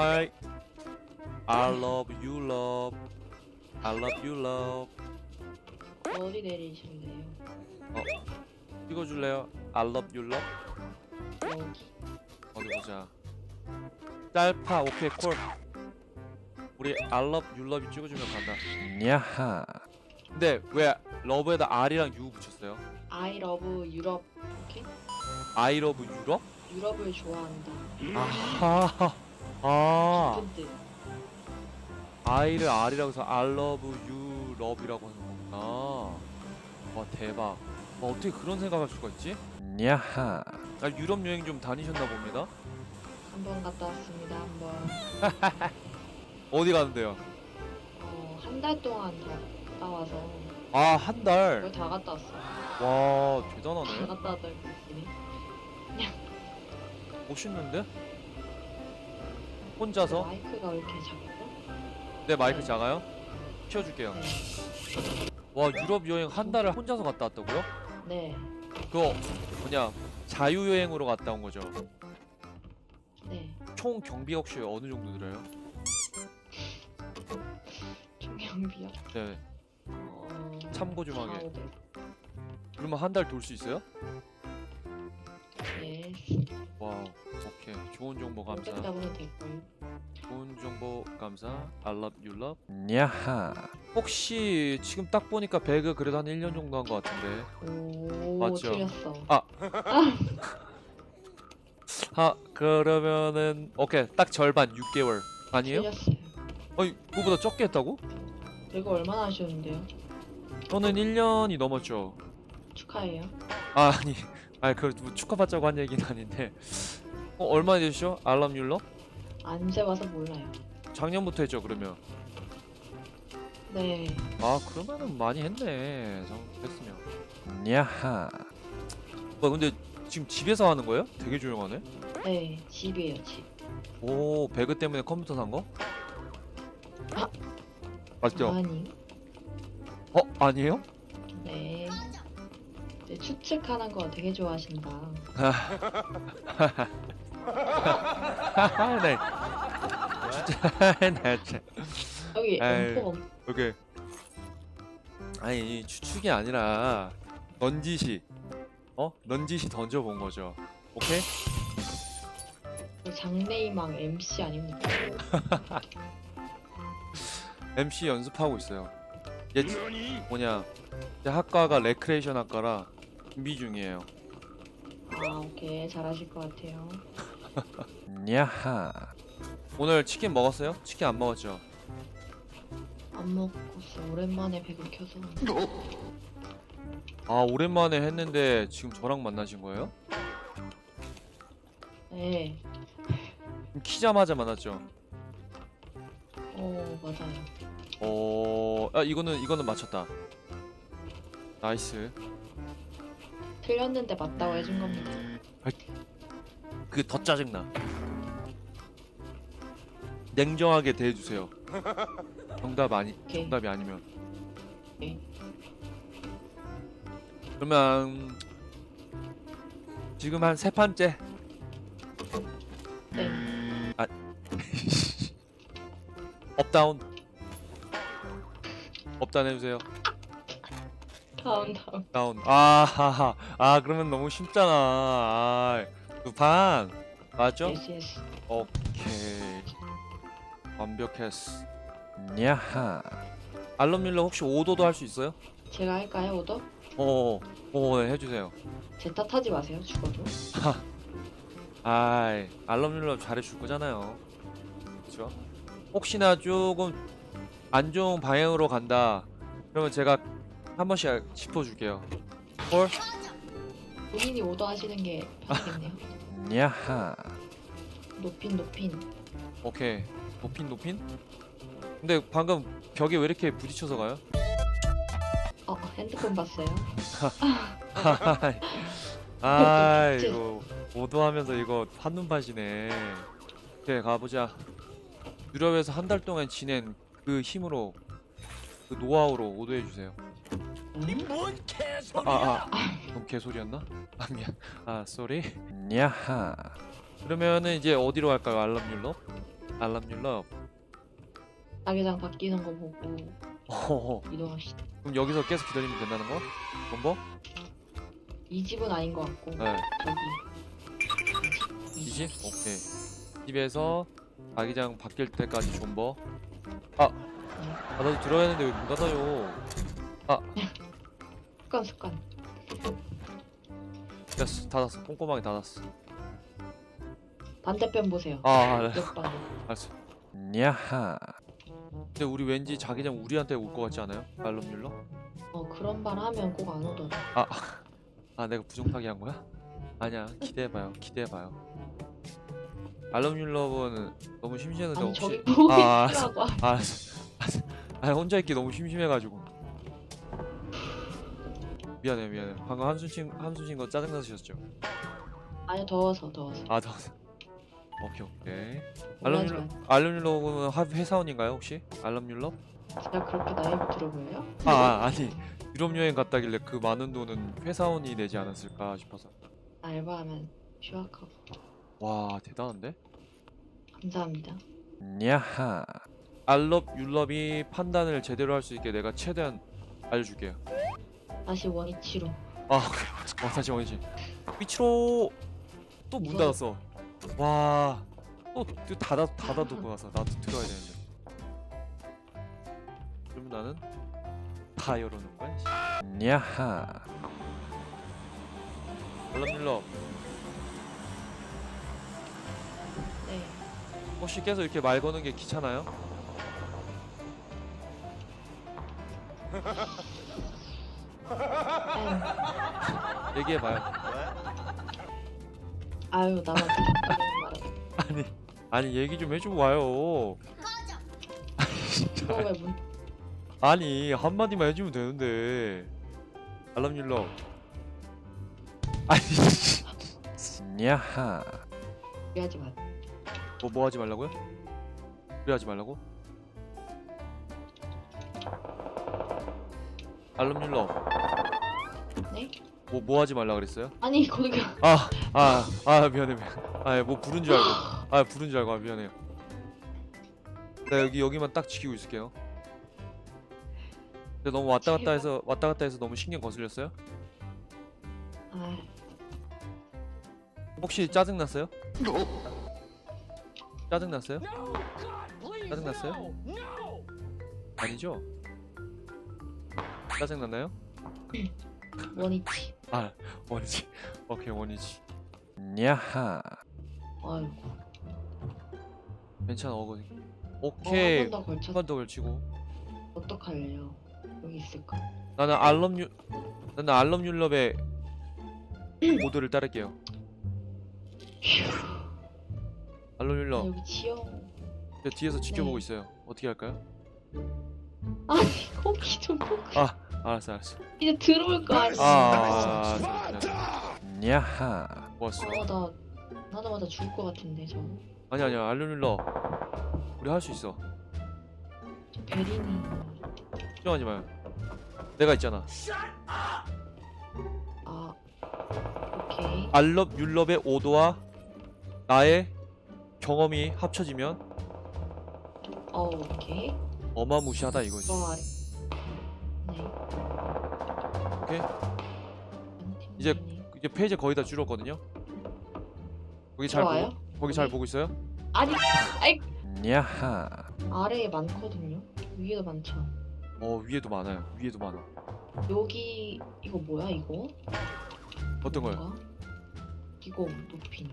Hi. I love you, love. I love you, love. 어디 내리실래요? 찍어줄래요? I love you, love. 여기. 어디 보자. 짤파 오케이 콜. 우리 I love you, love 찍어주면 간다. 야하. 근데 왜 러브에다 R이랑 U 붙였어요? I love 유럽. 이렇게? I love 유럽? 유럽을 좋아한다. 아하. 아. I를 R이라고 해서 I love you, love이라고 하는 거구나. 와 대박. 와, 어떻게 그런 생각할 수가 있지? 야하. 아, 유럽 여행 좀 다니셨나 봅니다. 한번 갔다 왔습니다. 한 번. 어디 가는데요? 어, 한 달 동안 더 갔다 와서 아한 달. 다 갔다 왔어. 와다 대단하네. 갔다 왔다고 했으니. 멋있는데? 혼자서? 마이크가 왜 이렇게 작죠? 네 마이크 작아요? 키워줄게요. 네. 와 유럽 여행 한 달을 혼자서 갔다 왔다고요? 네. 그거 뭐냐 자유 여행으로 갔다 온 거죠? 네. 총 경비 혹시 어느 정도 들어요? 총경비요? 네. 어, 참고 좀 하게. 4, 500. 그러면 한 달 돌 수 있어요? 네. 와우 오케이 좋은 정보 감사 500 잡으면 될걸요? 좋은 정보 감사 I love you love 야하 혹시 지금 딱 보니까 배그 그래도 한 1년 정도 한 것 같은데 오, 맞죠? 틀렸어. 아 그러면은 오케이 딱 절반 6개월 아니에요? 틀렸어요. 아니 그거보다 적게 했다고? 이거 얼마나 하셨는데요? 저는 1년이 넘었죠 축하해요. 아 아니 아니 그뭐 축하받자고 한 얘기는 아닌데 어 얼마나 되시죠? You love? 안 재봐서 몰라요. 작년부터 했죠 그러면 네. 아 그러면은 많이 했네 정 됐으면 야하 뭐 근데 지금 집에서 하는 거예요? 되게 조용하네 네. 집이에요, 집. 오 배그 때문에 컴퓨터 산 거? 아. 맞죠? 아니. 어 아니에요? 네. 네. 추측하는 거 되게 좋아하신다. 네 진짜 네 여기 에이. 엄포 엄 오케이 아니 추측이 아니라 넌지시 어? 넌지시 던져본 거죠 오케이? 그 장래희망 MC 아닙니까? MC 연습하고 있어요. 얘 뭐냐? 제 학과가 레크레이션 학과라 준비 중이에요. 아, 오케이. 잘하실 것 같아요. 야하. 오늘 치킨 먹었어요? 치킨 안 먹었죠? 안 먹었어. 오랜만에 배를 켜서. 아 오랜만에 했는데 지금 저랑 만나신 거예요? 네. 키자마자 만났죠? 어, 맞아요. 어, 아 이거는 이거는 맞췄다. 나이스. 틀렸는데 맞다고 해준 겁니다. 그더 짜증나. 냉정하게 대해주세요. 정답 아니 오케이. 정답이 아니면. 오케이. 그러면 지금 한 세 판째. 네. 업다운. 업다운 해주세요. 다음, 다음. 다운. 아 하하. 아 그러면 너무 쉽잖아. 아, 두판 맞죠? 예스, 예스. 오케이. 완벽했어. 야하. 알럼밀러 혹시 오도도 할 수 있어요? 제가 할까요, 오더? 어, 어, 네, 해주세요. 제 탓하지 마세요, 죽어도. 아이, 알럼밀러 잘해줄 거잖아요. 그렇죠? 혹시나 조금 안 좋은 방향으로 간다. 그러면 제가 한 번씩 짚어줄게요. 헐? 본인이 오더 하시는 게 편하겠네요. 야하. 높인, 높인. 오케이. 높인 높인? 근데 방금 벽에 왜 이렇게 부딪혀서 가요? 어, 핸드폰 봤어요? 아 이거 오도하면서 이거 한눈 파시네. 오케이 가보자. 유럽에서 한 달 동안 지낸 그 힘으로 그 노하우로 오도해 주세요. 뭔 개소리야? 아, 아, 그럼 개소리였나? 아 미안. 아 쏘리. 야하. 그러면은 이제 어디로 갈까요? 알람 율러? 알람 율럽. 자기장 바뀌는 거 보고 어허허. 이동하시. 그럼 여기서 계속 기다리면 된다는 거? 본버? 이 집은 아닌 것 같고 네. 저기 이 집? 오케이. 집에서 자기장 바뀔 때까지 존버. 아, 아 나도 들어야 하는데 왜 문 닫아요? 습관 습관. 됐어, 닫았어. 꼼꼼하게 닫았어. 반대편 보세요. 아, 알았어. 옆방. 알았어. 야하. 근데 우리 왠지 자기장 우리한테 올 것 같지 않아요? 율러? 어 그런 말 하면 꼭 안 오더라. 아, 아 내가 부정타기 한 거야? 아니야 기대해봐요 기대해봐요 율러는 너무 심심했는데 아니 혹시 저기 보고 아, 있으라고. 알았어 알았어. 아 혼자 있기 너무 심심해가지고 미안해 미안해 방금 한숨 쉰 한숨 쉰거 짜증 나셨죠? 아니 더워서 더워서. 아더 오케이 오케이 알람 율러 마요. 알람 율러는 하- 회사원인가요 혹시? 알람 율러? 제가 그렇게 나이 들어 보여요? 아, 아 아니 유럽 여행 갔다길래 그 많은 돈은 회사원이 내지 않았을까 싶어서 알바하면 휴학하고. 와 대단한데? 감사합니다. 야하 알럽 율럽이 판단을 제대로 할 수 있게 내가 최대한 알려줄게요 다시 원위치로. 아 어, 다시 원이지 위치로 또문 무서워. 닫았어 와또 또 닫아 닫아두고 와서 나도 들어야 되는데 그러면 나는 다 열어놓을 거야 씨. 야하 율럽 네. 혹시 계속 이렇게 말 거는 게 귀찮아요? 아유, 얘기해봐요 아유 나만 아니 아니 얘기 좀 해주고 와요 이거 왜 문? 아니 한마디만 해주면 되는데 알람 율러 아니 야하 얘기하지 마. 뭐, 뭐 하지 말라고요? 그래 하지 말라고? 알람 율러 네? 뭐, 뭐 하지 말라 그랬어요? 아니 거기 아, 아, 아 미안해 미안해 아뭐 부른 줄 알고 아 부른 줄 알고 아 미안해요 나 여기 여기만 딱 지키고 있을게요 근데 너무 왔다 갔다 해서 왔다 갔다 해서 너무 신경 거슬렸어요? 아 혹시 짜증 났어요? 짜증 났어요? 짜증 났어요? 아니죠? 짜증 났나요? 원위치. 아 원이지 오케이 원이지 야하 아이고. 괜찮아 어거지 어, 오케이 한번더 걸쳤. 한 번 더 걸치고 어떡할래요? 여기 있을까? 나는 알럼 유 나는 알럼 율럽의 모드를 따를게요 알럼 아, 율럽 여기 지형. 저 뒤에서 지켜보고 네. 있어요 어떻게 할까요? 아니 거기 좀 보고. 아 알았어 알았어 이제 들어올 거 아니야. 아 야하 좋았어 아나 나자마자 죽을 것 같은데 저. 아니 아니야 율럽 우리 할 수 있어 저 베린이. 걱정하지 마요 내가 있잖아 아 오케이. 알럽 율럽의 오도와 나의 경험이 합쳐지면 어 오케이. 어마무시하다 이거지 좋아. 네. 오케이. 한 이제. 이제 페이지 거의 다 줄었거든요 거기 잘 좋아요? 보고 거기 잘 거기? 보고 있어요? 아니 야하 아래에 많거든요. 위에도 많죠. 어 위에도 많아요 위에도 많아 여기 이거 뭐야 이거? 어떤 거요? 이거 높이.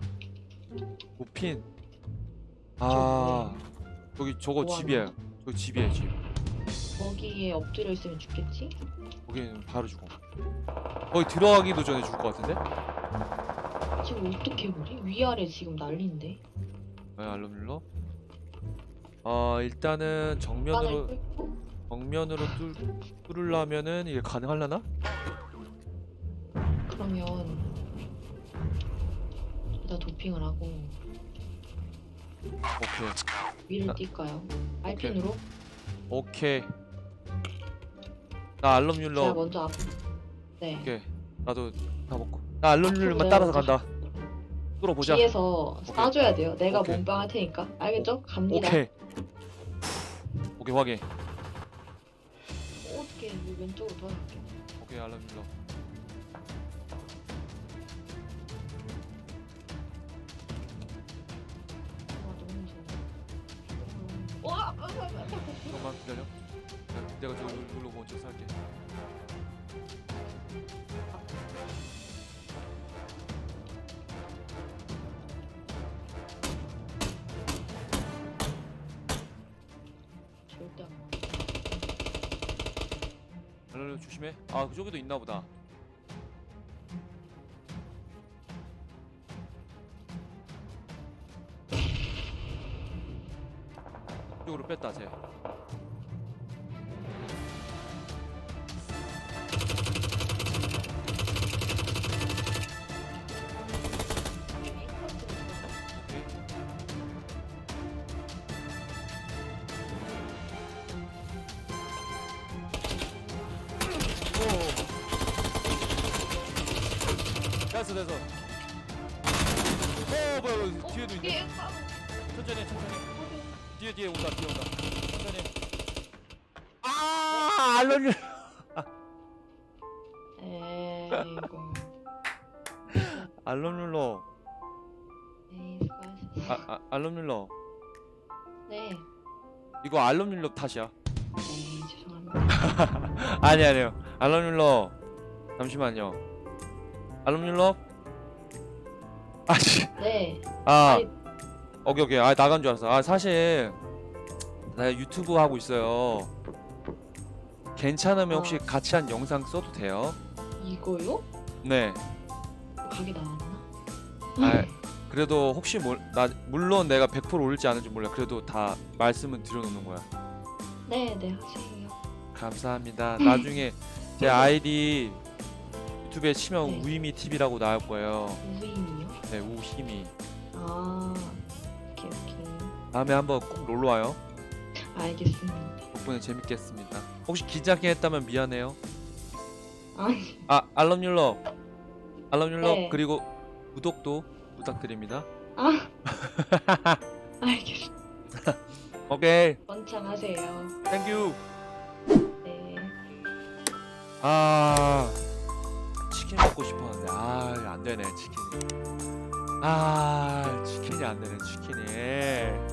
오핀 아 저기 저거 뭐 집이에요 저기 집이에요 집 거기에 엎드려 있으면 죽겠지? 거기는 바로 죽어 거기 들어가기도 전에 죽을 것 같은데? 지금 어떻게 우리 위아래 지금 난리인데. 네, 알람 눌러 아 일단은 정면으로 바늘 뚫고 정면으로 뚫, 뚫으려면은 이게 가능할라나? 그러면 일단 도핑을 하고 오케이 위를 나- 뛸까요? 알핀으로? 오케이 나 눌러 먼저 앞. 네. 오케이 나도 다 먹고 나 앞으로 눌러만 내가 따라서 간다 뚫어보자. 뒤에서 오케이. 쏴줘야 돼요. 내가 오케이. 몸빵 할 테니까. 알겠죠? 갑니다. 오케이. 오케이 확인. 어떻게 이 왼쪽으로 도와줄게. 오케이 알람 눌러. 아 내가- 누- 누르고 먼저 살게. 절대 안 와. 알람 조심해. 아 저기도 있나 보다. 이쪽으로 뺐다 쟤. 됐어. 오 뭐야 뭐야, 뒤에도 있네. 예, 아, 천천히 천천히. 뒤에 뒤에 온다 뒤에 온다. 천천히. 아 알론이. 에이구. 알람 눌러. 에이, 수고하셨어. 아, 아 알람 눌러. 네. 이거 알람 눌러 탓이야. 에이, 죄송합니다. 아니 아니요. 알람 눌러. 잠시만요. 알람 눌러. 아씨. 네. 아. 아니, 오케이 오케이. 아 나간 줄 알았어. 아 사실 나 유튜브 하고 있어요. 괜찮으면 혹시 어. 같이 한 영상 써도 돼요? 이거요? 네. 가게 나왔나? 아, 그래도 혹시 몰, 나 물론 내가 100% 올지 않을지 몰라. 그래도 다 말씀은 드려놓는 거야. 네, 네, 하세요. 감사합니다. 나중에 제 아이디 유튜브에 치면 네. 우이미 TV라고 나올 거예요. 우임이요? 네, 우희미. 아, 오케이, 오케이. 다음에 한번 꼭 놀러 와요. 알겠습니다. 덕분에 재밌겠습니다. 혹시 기자게 했다면 미안해요. 아니, 아 알람 눌러. 알람 눌러. 네. 그리고 구독도 부탁드립니다. 아. 알겠습니다. 오케이. 원창하세요. 땡큐. 네. 아 치킨 먹고 싶었는데 아 안 되네 치킨이. 아 치킨이 안 되네 치킨이.